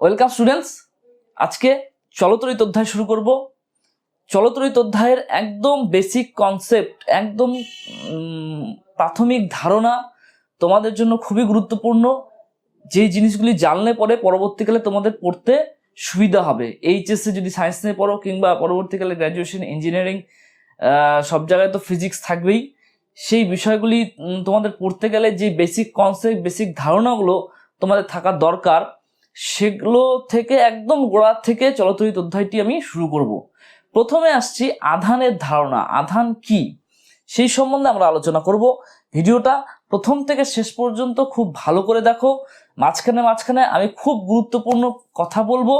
Welcome students. আজকে চলতরিত অধ্যায় শুরু করব। চলতরিত অধ্যায়ের একদম বেসিক কনসেপ্ট একদম প্রাথমিক ধারণা তোমাদের জন্য খুবই গুরুত্বপূর্ণ। যে জিনিসগুলি জানলে পরে পরবর্তীকালে তোমাদের পড়তে সুবিধা হবে। এইচএসসি যদি সায়েন্স নিয়ে পড়ো কিংবা পরবর্তীকালে গ্র্যাজুয়েশন ইঞ্জিনিয়ারিং সব জায়গায় তো ফিজিক্স থাকবেই। সেই বিষয়গুলি তোমাদের পড়তে গেলে যে বেসিক কনসেপ্ট বেসিক ধারণাগুলো তোমাদের থাকা দরকার সেগুলো থেকে একদম গোড়া থেকে চলতরিত অধ্যায়টি আমি শুরু করব। প্রথমে আসছি আধানের ধারণা। আধান কি? সেই সম্বন্ধে আমরা আলোচনা করব। ভিডিওটা প্রথম থেকে শেষ পর্যন্ত খুব ভালো করে দেখো। মাঝখানে মাঝখানে আমি খুব গুরুত্বপূর্ণ কথা বলব।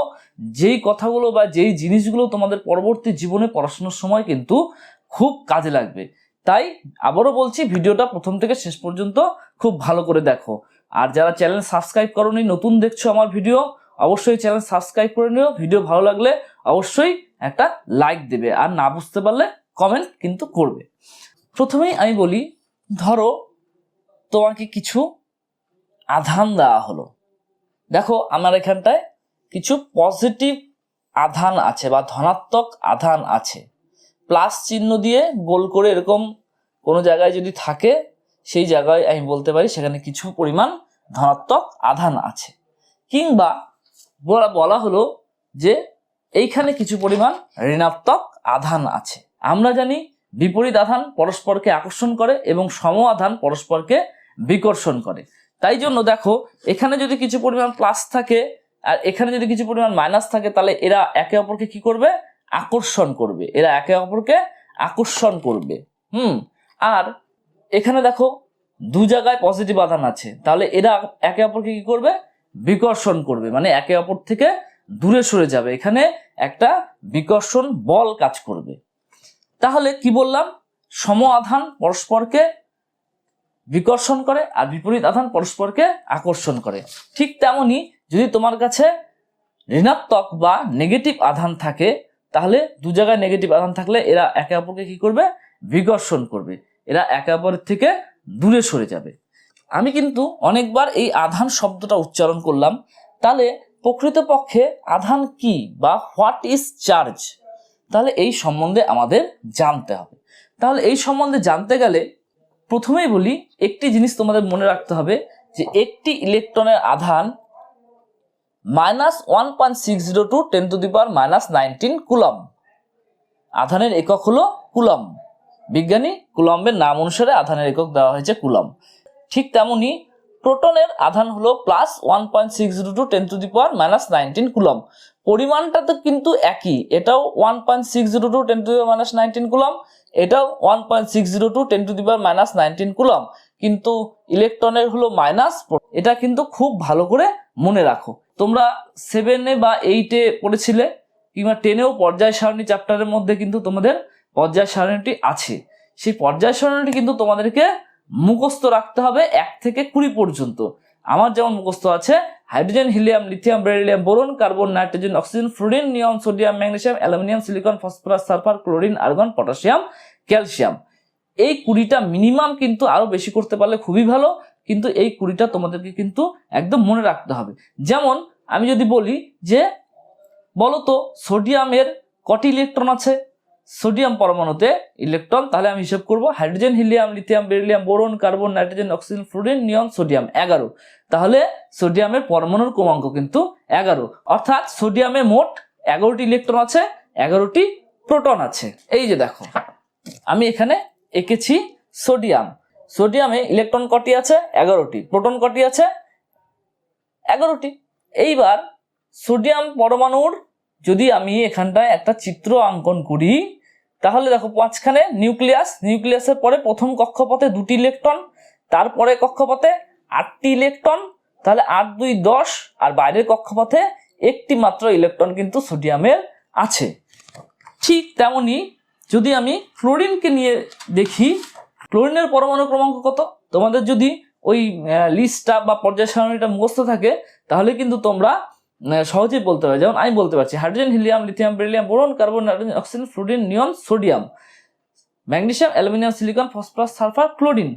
যেই কথাগুলো বা যেই জিনিসগুলো তোমাদের পরবর্তী জীবনে পড়াশোনার সময় কিন্তু খুব কাজে লাগবে। তাই আবারও বলছি, ভিডিওটা প্রথম থেকে শেষ পর্যন্ত খুব ভালো করে দেখো। আর যারা চ্যানেল সাবস্ক্রাইব করনি, নতুন দেখছ আমার ভিডিও, অবশ্যই চ্যানেল সাবস্ক্রাইব করে নিও। ভিডিও ভালো লাগলে অবশ্যই একটা লাইক দেবে, আর না বুঝতে পারলে কমেন্ট কিন্তু করবে। প্রথমেই আমি বলি, ধরো তোমাকে কিছু আধান দেওয়া হলো। দেখো, আমার এখানটায় কিছু পজিটিভ আধান আছে বা ধনাত্মক আধান আছে। প্লাস চিহ্ন দিয়ে গোল করে এরকম কোনো জায়গায় যদি থাকে সেই জায়গায় আমি বলতে পারি সেখানে কিছু পরিমাণ ধনাত্মক আধান আছে। কিংবা বলা হলো যে এইখানে কিছু পরিমাণ ঋণাত্মক আধান আছে। আমরা জানি বিপরীত আধান পরস্পরকে আকর্ষণ করে এবং সম আধান পরস্পরকে বিকর্ষণ করে। তাই জন্য দেখো, এখানে যদি কিছু পরিমাণ প্লাস থাকে আর এখানে যদি কিছু পরিমাণ মাইনাস থাকে, তাহলে এরা একে অপরকে কি করবে? আকর্ষণ করবে। এরা একে অপরকে আকর্ষণ করবে। হুম? আর এখানে দেখো দু জায়গায় পজিটিভ আধান আছে। তাহলে এরা একে অপরকে কি করবে? বিকর্ষণ করবে। মানে একে অপর থেকে দূরে সরে যাবে। এখানে একটা বিকর্ষণ বল কাজ করবে। তাহলে কি বললাম? সম আধান পরস্পরকে বিকর্ষণ করে আর বিপরীত আধান পরস্পরকে আকর্ষণ করে। ঠিক তেমনি যদি তোমার কাছে ঋণাত্মক বা নেগেটিভ আধান থাকে, তাহলে দু জায়গায় নেগেটিভ আধান থাকলে এরা একে অপরকে কি করবে? বিকর্ষণ করবে। এরা একে অপরের থেকে দূরে সরে যাবে। আমি কিন্তু অনেকবার এই আধান শব্দটা উচ্চারণ করলাম। তাহলে প্রকৃতপক্ষে আধান কি বা হোয়াট ইজ চার্জ তাহলে এই সম্বন্ধে আমাদের জানতে হবে। তাহলে এই সম্বন্ধে জানতে গেলে প্রথমেই বলি, একটি জিনিস তোমাদের মনে রাখতে হবে যে একটি ইলেকট্রনের আধান minus one point six zero two ten to the power minus nineteen coulomb আধানের একক হলো কুলম বিজ্ঞানী কুলম্বের নাম অনুসারে আধানের একক দেওয়া হয়েছে কুলম ঠিক তেমনি প্রোটনের আধান হলো plus one point six zero two ten to the power minus nineteen coulomb পরিমাণটা তো কিন্তু একই, এটাও one point six zero two ten to the minus nineteen coulomb এটাও one point six zero two ten to the power minus nineteen coulomb কিন্তু ইলেকট্রনের হলো minus এটা কিন্তু খুব ভালো করে মনে রাখো। তোমরা সেভেনে বা এইটে পড়েছিলে, কিংবা টেনেও পর্যায় সারণী চ্যাপ্টারের মধ্যে কিন্তু তোমাদের পর্যায় সারণীটি আছে। সেই পর্যায় সারণীটি কিন্তু তোমাদেরকে মুখস্থ রাখতে হবে এক থেকে কুড়ি পর্যন্ত। আমার যেমন মুখস্থ আছে, hydrogen, helium, lithium beryllium boron, carbon, nitrogen, oxygen, fluorine neon sodium, magnesium, aluminium, silicon, phosphorus, sulphur, chlorine, argon, potassium, calcium. এই কুড়িটা মিনিমাম কিন্তু আরও বেশি করতে পারলে খুবই ভালো, কিন্তু এই কুড়িটা তোমাদেরকে কিন্তু একদম মনে রাখতে হবে। যেমন আমি যদি বলি যে, বলো তো, সোডিয়ামের কটি ইলেকট্রন আছে? সোডিয়াম পরমাণুতে ইলেকট্রন, তাহলে আমি হিসাব করব hydrogen, helium, lithium, beryllium, boron, carbon, nitrogen, oxygen, fluorine, neon, sodium, এগারো। তাহলে সোডিয়ামের পরমাণুর ক্রমাঙ্ক কিন্তু এগারো। অর্থাৎ সোডিয়ামে মোট এগারোটি ইলেকট্রন আছে, এগারোটি প্রোটন আছে। এই যে দেখো, আমি এখানে এঁকেছি সোডিয়াম। সোডিয়ামে ইলেকট্রন কটি আছে? এগারোটি। প্রোটন কটি আছে? এগারোটি। এইবার সোডিয়াম পরমাণুর যদি আমি এখানটায় একটা চিত্র অঙ্কন করি তাহলে দেখো পাঁচখানে নিউক্লিয়াস, নিউক্লিয়াসের পরে প্রথম কক্ষপথে দুটি ইলেকট্রন, তারপরে কক্ষপথে আটটি ইলেকট্রন, তাহলে আট, দুই, দশ, আর বাইরের কক্ষপথে একটি মাত্র ইলেকট্রন কিন্তু সোডিয়ামের আছে। ঠিক তেমনি যদি আমি ক্লোরিনকে নিয়ে দেখি, ক্লোরিনের পরমাণু ক্রমাঙ্ক কত? তোমাদের যদি ওই লিস্টটা বা পর্যায় সারণীটা মুখস্থ থাকে, তাহলে কিন্তু তোমরা আহ, সহজেই বলতে পারবে যেমন আমি বলতে পারছি hydrogen helium lithium beryllium boron carbon nitrogen oxygen fluorine neon sodium. Magnesium aluminium silicon phosphorus sulphur chlorine.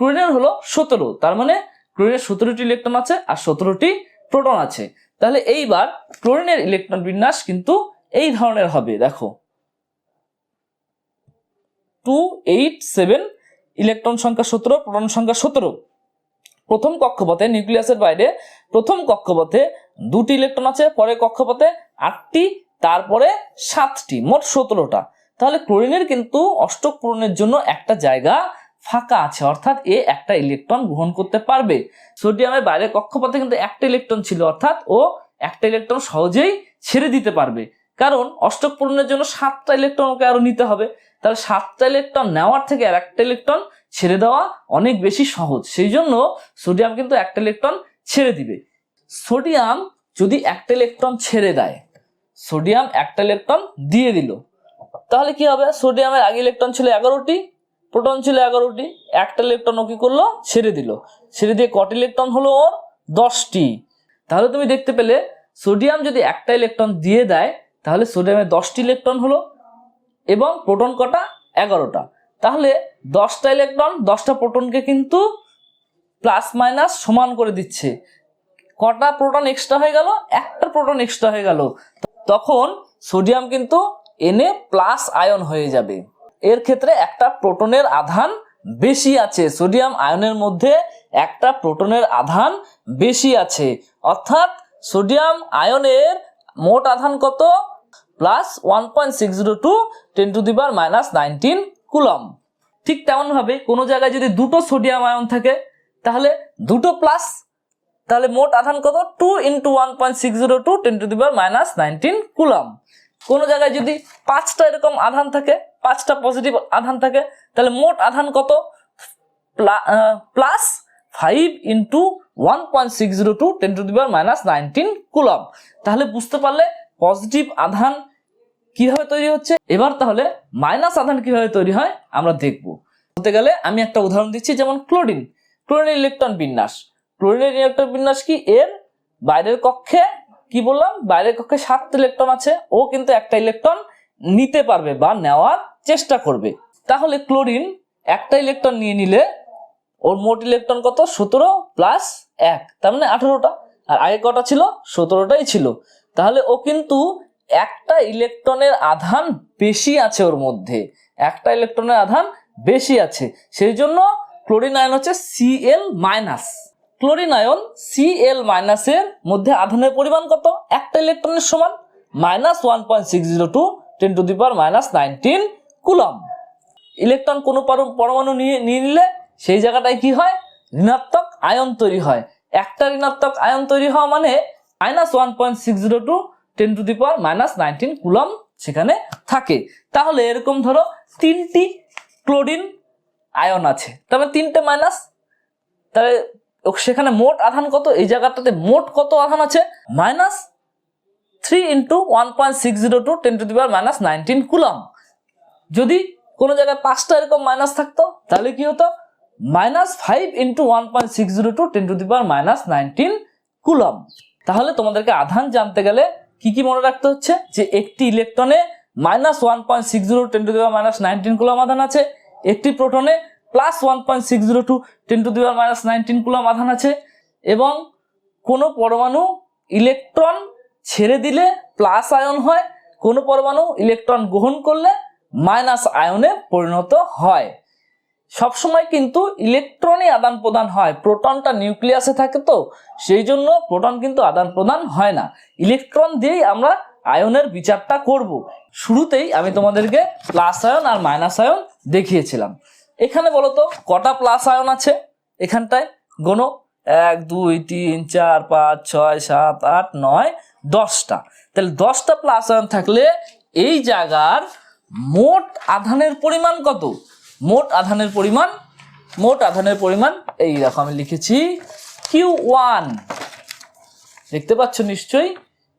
ক্লোরিনের হলো সতেরো তার মানে ক্লোরিনের সতেরোটি ইলেকট্রন আছে আর সতেরোটি প্রোটন আছে। তাহলে এইবার ক্লোরিনের ইলেকট্রন বিন্যাস কিন্তু এই ধরনের হবে দেখো। টু এইট সেভেন ইলেকট্রন সংখ্যা সতেরো প্রোটন সংখ্যা সতেরো। প্রথম কক্ষপথে নিউক্লিয়াসের বাইরে প্রথম কক্ষপথে দুটি ইলেকট্রন আছে পরের কক্ষপথে আটটি, তারপরে সাতটি, মোট সতেরোটা। তাহলে ক্লোরিনের কিন্তু অষ্টক পূরণের জন্য একটা জায়গা ফাঁকা আছে, অর্থাৎ এ একটা ইলেকট্রন গ্রহণ করতে পারবে। সোডিয়ামের বাইরের কক্ষপথে কিন্তু একটা ইলেকট্রন ছিল, অর্থাৎ ও একটা ইলেকট্রন সহজেই ছেড়ে দিতে পারবে। কারণ অষ্টক পূরণের জন্য সাতটা ইলেকট্রন ওকে আরও নিতে হবে। তাহলে সাতটা ইলেকট্রন নেওয়ার থেকে আর একটা ইলেকট্রন ছেড়ে দেওয়া অনেক বেশি সহজ। সেই জন্য সোডিয়াম কিন্তু একটা ইলেকট্রন ছেড়ে দিবে। সোডিয়াম যদি একটা ইলেকট্রন ছেড়ে দেয়, সোডিয়াম একটা ইলেকট্রন দিয়ে দিল, তাহলে কি হবে? সোডিয়ামের আগে ইলেকট্রন ছিল এগারোটি, প্রোটন ছিল এগারোটি, একটা ইলেকট্রন ও কি করল? ছেড়ে দিল। ছেড়ে দিয়ে কট ইলেকট্রন হলো ওর? দশটি। তাহলে তুমি দেখতে পেলে, সোডিয়াম যদি একটা ইলেকট্রন দিয়ে দেয়, তাহলে সোডিয়ামের দশটি ইলেকট্রন হলো এবং প্রোটন কটা? এগারোটা। তাহলে দশটা ইলেকট্রন, দশটা প্রোটনকে কিন্তু প্লাস মাইনাস সমান করে দিচ্ছে। কটা প্রোটন এক্সট্রা হয়ে গেল? একটা প্রোটন এক্সট্রা হয়ে গেল। তখন সোডিয়াম কিন্তু এনে প্লাস আয়ন হয়ে যাবে। এর ক্ষেত্রে একটা প্রোটনের আধান বেশি আছে। সোডিয়াম আয়নের মধ্যে একটা প্রোটনের আধান বেশি আছে। অর্থাৎ সোডিয়াম আয়নের মোট আধান কত? Plus one point six zero two ten to the bar minus nineteen coulomb ঠিক তেমনভাবে কোনো জায়গায় যদি দুটো সোডিয়াম আয়ন থাকে, তাহলে দুটো প্লাস তাহলে মোট আধান কত? Two into one point six zero two ten to the bar minus nineteen coulomb কোনো জায়গায় যদি পাঁচটা এরকম আধান থাকে, পাঁচটা পজিটিভ আধান থাকে, তাহলে মোট আধান কত? Plus five into one point six zero two ten to the bar minus nineteen coulomb তাহলে বুঝতে পারলে পজিটিভ আধান কীভাবে তৈরি হচ্ছে? এবার তাহলে মাইনাস আধান কীভাবে তৈরি হয়? আমরা দেখব। বলতে গেলে আমি একটা উদাহরণ দিচ্ছি, যেমন ক্লোরিন ক্লোরিন ইলেকট্রন বিন্যাস। ক্লোরিনের ইলেকট্রন বিন্যাস কি? এর বাইরের কক্ষে, কি বললাম? বাইরের কক্ষে সাতটা ইলেকট্রন আছে। ও কিন্তু একটা ইলেকট্রন নিতে পারবে বা নেওয়ার চেষ্টা করবে। তাহলে ক্লোরিন একটা ইলেকট্রন নিয়ে নিলে ওর মোট ইলেকট্রন কত? সতেরো প্লাস এক। তার মানে আঠারোটা। আর আগে কটা ছিল? সতেরোটাই ছিল। তাহলে ও কিন্তু একটা ইলেকট্রনের আধান বেশি আছে ওর মধ্যে। একটা ইলেকট্রনের আধান বেশি আছে। সেই জন্য ক্লোরিন আয়ন হচ্ছে CL minus. Chlorine ion CL মাইনাসের মধ্যে আধানের পরিমাণ কত? একটা ইলেকট্রনের সমান minus one point six zero two ten to the power minus nineteen coulomb electron কোনো পরমাণু নিয়ে নিয়ে নিলে সেই জায়গাটায় কি হয়? ঋণাত্মক আয়ন তৈরি হয়। একটা ঋণাত্মক আয়ন তৈরি হওয়া মানে minus one point six zero two ten to the power minus nineteen coulomb সেখানে থাকে। তাহলে এরকম ধরো তিনটি ক্লোরিন আয়ন আছে। তবে তিনটে মাইনাস তাহলে ও- সেখানে মোট আধান কত? এই জায়গাটাতে মোট কত আধান আছে? Minus three into one point six zero two ten to the minus nineteen coulomb. যদি কোনো জায়গায় পাঁচটা এরকম মাইনাস থাকতো, তাহলে কি হতো? Minus five into one point six zero two ten to the minus nineteen coulomb. তাহলে তোমাদেরকে আধান জানতে গেলে কি কি মনে রাখতে হচ্ছে? যে একটি ইলেকট্রনে minus one point six zero ten to the power minus nineteen coulomb আধান আছে, একটি প্রোটনে plus one point six zero two ten to the power minus nineteen coulomb আধান আছে। এবং কোনো পরমাণু ইলেকট্রন ছেড়ে দিলে প্লাস আয়ন হয়, কোনো পরমাণু ইলেকট্রন গ্রহণ করলে মাইনাস আয়নে পরিণত হয়। সবসময় কিন্তু ইলেকট্রনই আদান প্রদান হয় প্রোটনটা নিউক্লিয়াসে থাকে তো, সেই জন্য প্রোটন কিন্তু আদান প্রদান হয় না। ইলেকট্রন দিয়েই আমরা আয়নের বিচারটা করব। শুরুতেই আমি তোমাদেরকে প্লাস আয়ন আর মাইনাস আয়ন দেখিয়েছিলাম। এখানে বলো তো কটা প্লাস আয়ন আছে? এখানটায় গোনো এক, দুই, তিন, চার, পাঁচ, ছয়, সাত, আট, নয়, দশটা। তাহলে দশটা প্লাস আয়ন থাকলে এই জায়গার মোট আধানের পরিমাণ কত? মোট আধানের পরিমাণ, মোট আধানের পরিমাণ, এই দেখো আমি লিখেছি কিউ ওয়ান দেখতে পাচ্ছ নিশ্চয়ই?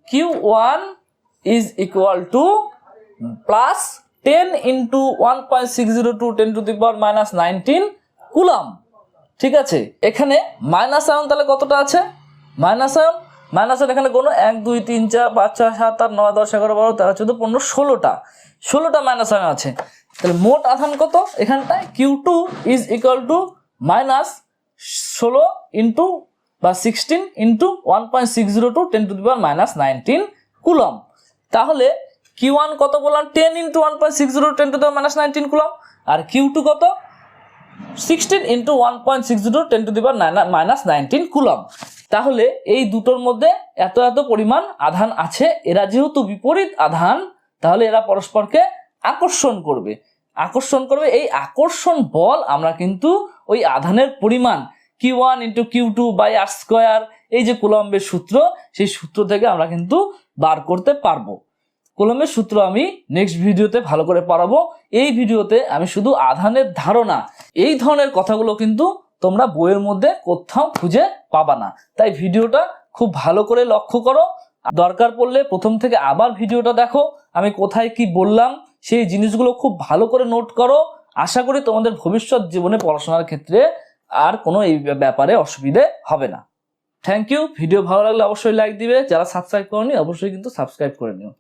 Q one is equal to plus ten into one point six zero two ten to the power minus nineteen coulomb. ঠিক আছে? এখানে মাইনাস আয়ন তাহলে কতটা আছে? Minus ion? মাইনাস আয়ন এখানে কোনো এক, দুই, তিন, চার, পাঁচ, ছয়, সাত, আট, নয়, দশ, এগারো, বারো, তেরো, চোদ্দ, পনেরো, ষোলোটা। ষোলোটা মাইনাস আয়ন আছে। তাহলে মোট আধান কত? এখানটায় Q two is equal to minus ষোলো ইন্টু বা sixteen into one point six zero two ten to the power minus nineteen coulomb. তাহলে কিউ ওয়ান কত বললাম ten into one point six zero ten to the power minus nineteen coulomb R Q two কত? Sixteen into one point six zero ten to the power minus nineteen coulomb তাহলে এই দুটোর মধ্যে এত এত পরিমাণ আধান আছে। এরা যেহেতু বিপরীত আধান, তাহলে এরা পরস্পরকে আকর্ষণ করবে। আকর্ষণ করবে। এই আকর্ষণ বল আমরা কিন্তু ওই আধানের পরিমাণ Q one into Q two by R square এই যে কুলম্বের সূত্র, সেই সূত্র থেকে আমরা কিন্তু বার করতে পারব। কুলম্বের সূত্র আমি নেক্সট ভিডিওতে ভালো করে পড়াবো এই ভিডিওতে আমি শুধু আধানের ধারণা, এই ধরনের কথাগুলো কিন্তু তোমরা বইয়ের মধ্যে কোথাও খুঁজে পাবা না। তাই ভিডিওটা খুব ভালো করে লক্ষ্য করো। দরকার পড়লে প্রথম থেকে আবার ভিডিওটা দেখো, আমি কোথায় কি বললাম, সেই জিনিসগুলো খুব ভালো করে নোট করো। আশা করি তোমাদের ভবিষ্যৎ জীবনে পড়াশোনার ক্ষেত্রে আর কোনো এই ব্যাপারে অসুবিধে হবে না। থ্যাংক ইউ ভিডিও ভালো লাগলে অবশ্যই লাইক দিবে। যারা সাবস্ক্রাইব করনি, অবশ্যই কিন্তু সাবস্ক্রাইব করে নিও।